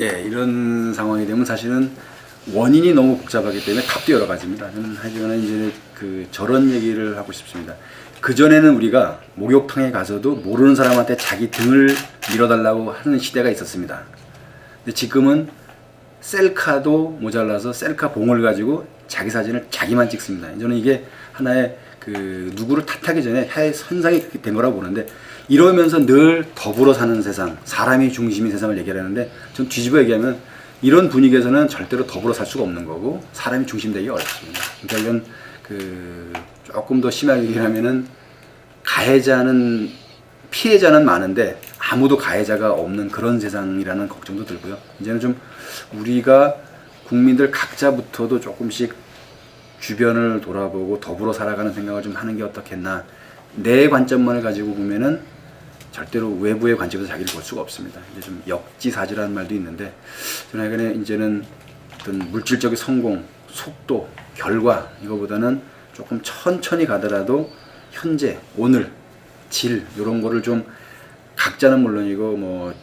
예, 이런 상황이 되면 사실은 원인이 너무 복잡하기 때문에 답도 여러 가지입니다. 저는 하지만 이제 그 저런 얘기를 하고 싶습니다. 그 전에는 우리가 목욕탕에 가서도 모르는 사람한테 자기 등을 밀어달라고 하는 시대가 있었습니다. 근데 지금은 셀카도 모자라서 셀카 봉을 가지고 자기 사진을 자기만 찍습니다. 저는 이게 하나의 그 누구를 탓하기 전에 하나의 선상이 된 거라고 보는데 이러면서 늘 더불어 사는 세상, 사람이 중심인 세상을 얘기하는데 전 뒤집어 얘기하면 이런 분위기에서는 절대로 더불어 살 수가 없는 거고 사람이 중심되기 어렵습니다. 그러니까 이건 그 조금 더 심하게 얘기하면은 가해자는 피해자는 많은데 아무도 가해자가 없는 그런 세상이라는 걱정도 들고요. 이제는 좀 우리가 국민들 각자부터도 조금씩 주변을 돌아보고 더불어 살아가는 생각을 좀 하는 게 어떻겠나. 내 관점만을 가지고 보면은 절대로 외부의 관점에서 자기를 볼 수가 없습니다. 이제 좀 역지사지라는 말도 있는데 저는 하여간에 이제는 어떤 물질적인 성공, 속도, 결과 이거보다는 조금 천천히 가더라도 현재, 오늘, 질 이런 거를 좀 각자는 물론이고 뭐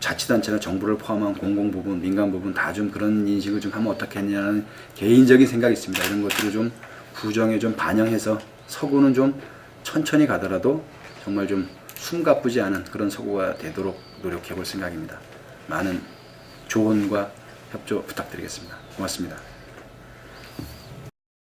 자치단체나 정부를 포함한 공공 부분, 민간 부분 다 좀 그런 인식을 좀 하면 어떻겠냐는 개인적인 생각이 있습니다. 이런 것들을 좀 구정에 좀 반영해서 서구는 좀 천천히 가더라도 정말 좀 숨가쁘지 않은 그런 서구가 되도록 노력해 볼 생각입니다. 많은 조언과 협조 부탁드리겠습니다. 고맙습니다.